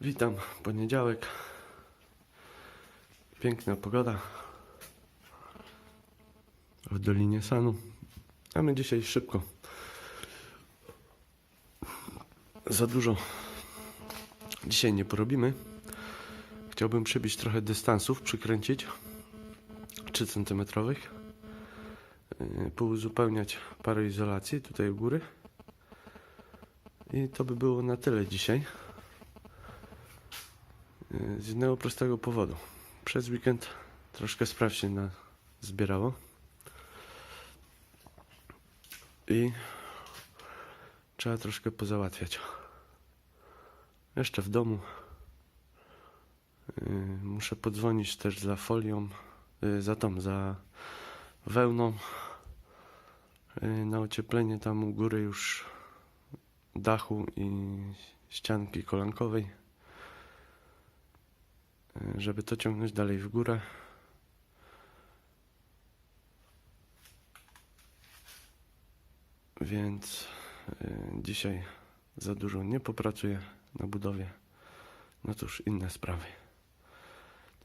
Witam, poniedziałek. Piękna pogoda w Dolinie Sanu. A my dzisiaj szybko. Za dużo dzisiaj nie porobimy. Chciałbym przybić trochę dystansów, przykręcić 3 cm. Pouzupełniać parę izolacji tutaj u góry. I to by było na tyle dzisiaj. Z jednego prostego powodu. Przez weekend troszkę spraw się na... zbierało. I trzeba troszkę pozałatwiać. Jeszcze w domu. Yy, Muszę podzwonić też za folią, yy, za tą, za wełną. Na ocieplenie tam u góry już dachu i ścianki kolankowej żeby to ciągnąć dalej w górę. Więc y, dzisiaj za dużo nie popracuję na budowie. No już inne sprawy.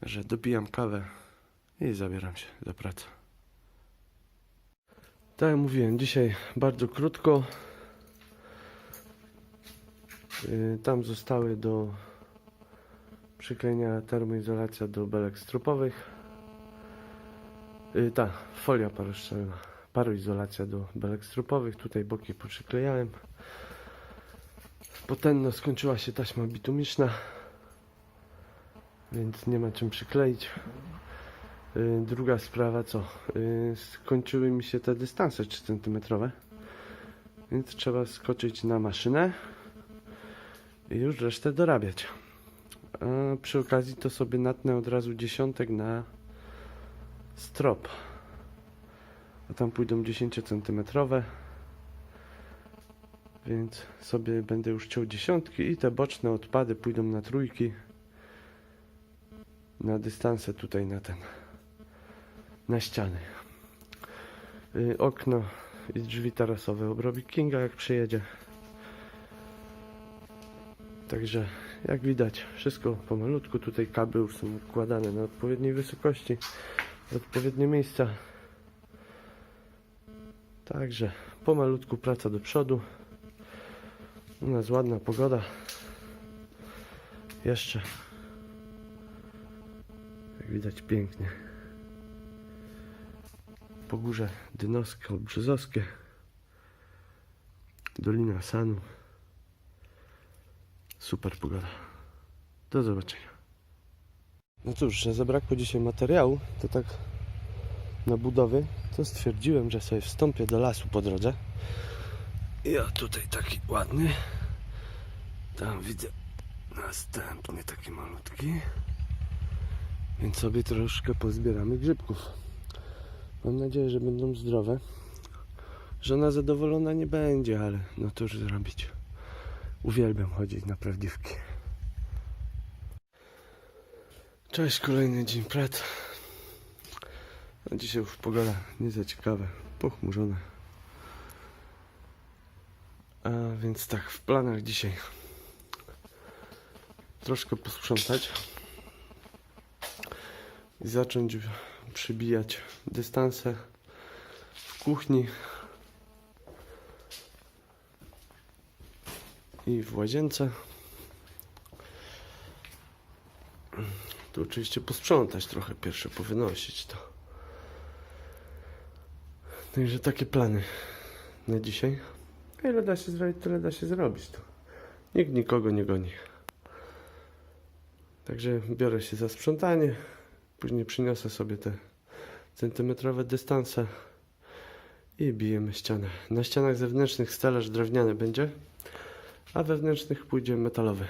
Także dopijam kawę i zabieram się za pracę. Tak jak mówiłem, dzisiaj bardzo krótko. Y, Tam zostały do przyklejenia termoizolacja do belek stropowych. Yy, ta folia paroszczelna, paroizolacja do belek stropowych. Tutaj boki poprzyklejałem. Potenno skończyła się taśma bitumiczna, więc nie ma czym przykleić. Yy, druga sprawa co? Yy, skończyły mi się te dystanse 3 cm, więc trzeba skoczyć na maszynę i już resztę dorabiać. A przy okazji to sobie natnę od razu dziesiątek na strop. A tam pójdą 10 cm. Więc sobie będę już ciął dziesiątki i te boczne odpady pójdą na trójki. Na dystanse tutaj na ten. Na ściany. Y, okno i drzwi tarasowe obrobi Kinga jak przyjedzie. Także jak widać, wszystko pomalutku. Tutaj kable są układane na odpowiedniej wysokości, w odpowiednie miejsca. Także pomalutku praca do przodu. U nas ładna pogoda. Jeszcze. Jak widać pięknie. Po górze Dynowskie, Brzozowskie. Dolina Sanu. Super pogoda. Do zobaczenia. No cóż, że zabrakło dzisiaj materiału, to tak na budowy, to stwierdziłem, że sobie wstąpię do lasu po drodze. Ja tutaj taki ładny. Tam widzę następny taki malutki. Więc sobie troszkę pozbieramy grzybków. Mam nadzieję, że będą zdrowe. Żona zadowolona nie będzie, ale no to już zrobić. Uwielbiam chodzić na prawdziwki. Cześć, kolejny dzień pracy. A dzisiaj już pogoda nie za ciekawe, pochmurzone. A więc tak, w planach dzisiaj troszkę posprzątać i zacząć przybijać dystanse w kuchni i w łazience. Tu oczywiście posprzątać trochę pierwsze, powynosić to. Także takie plany na dzisiaj. Ile da się zrobić, tyle da się zrobić. To. Nikt nikogo nie goni. Także biorę się za sprzątanie. Później przyniosę sobie te centymetrowe dystanse i bijemy ścianę. Na ścianach zewnętrznych stelaż drewniany będzie a wewnętrznych pójdzie metalowy.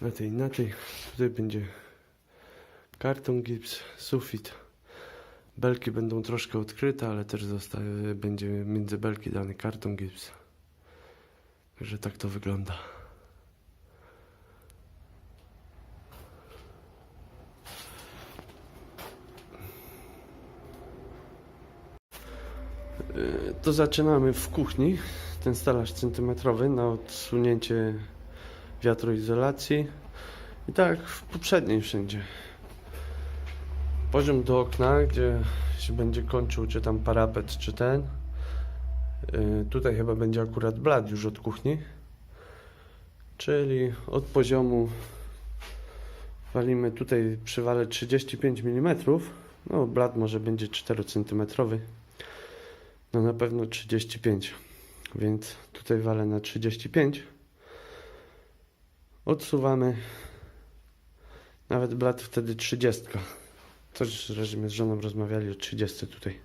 Na tej, na tej, tutaj będzie karton gips, sufit. Belki będą troszkę odkryte, ale też zostaje, będzie między belki dany karton gips. Także tak to wygląda. To zaczynamy w kuchni. Ten stelaż centymetrowy na odsunięcie wiatroizolacji i tak w poprzedniej wszędzie. Poziom do okna, gdzie się będzie kończył, czy tam parapet, czy ten. Yy, tutaj chyba będzie akurat blat już od kuchni. Czyli od poziomu walimy tutaj przywalę 35 mm. No, blat może będzie 4 cm. No na pewno 35. Więc tutaj walę na 35. Odsuwamy. Nawet blat wtedy 30. Coś, żeśmy z żoną rozmawiali o 30 tutaj.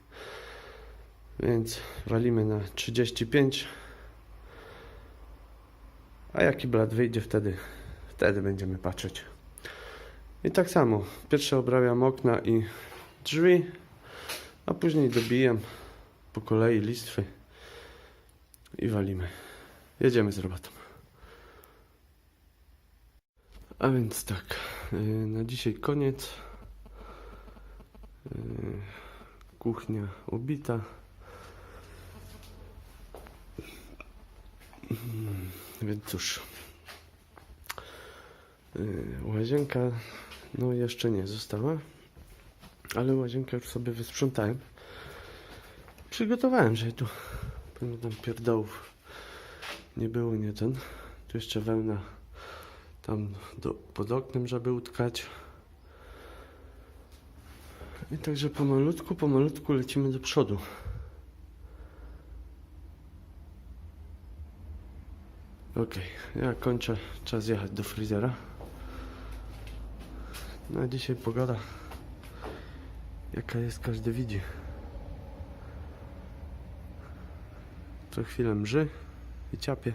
Więc walimy na 35. A jaki blat wyjdzie wtedy? Wtedy będziemy patrzeć. I tak samo. Pierwsze obrabiam okna i drzwi, a później dobijam po kolei listwy i walimy. Jedziemy z robotą. A więc tak, yy, na dzisiaj koniec. Yy, Kuchnia ubita. Mm, Więc cóż. Yy, Łazienka, no jeszcze nie została, ale łazienkę już sobie wysprzątałem. Przygotowałem, że tu pewnie tam pierdołów nie było, nie ten. Tu jeszcze wełna tam do, pod oknem, żeby utkać. I także pomalutku, pomalutku lecimy do przodu. Okej, ja kończę. Czas jechać do frizera. No a dzisiaj pogoda jaka jest, każdy widzi. Co chwilę mrzy i ciapie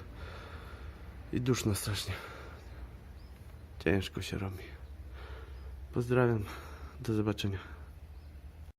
i duszno strasznie. Ciężko się robi. Pozdrawiam. Do zobaczenia.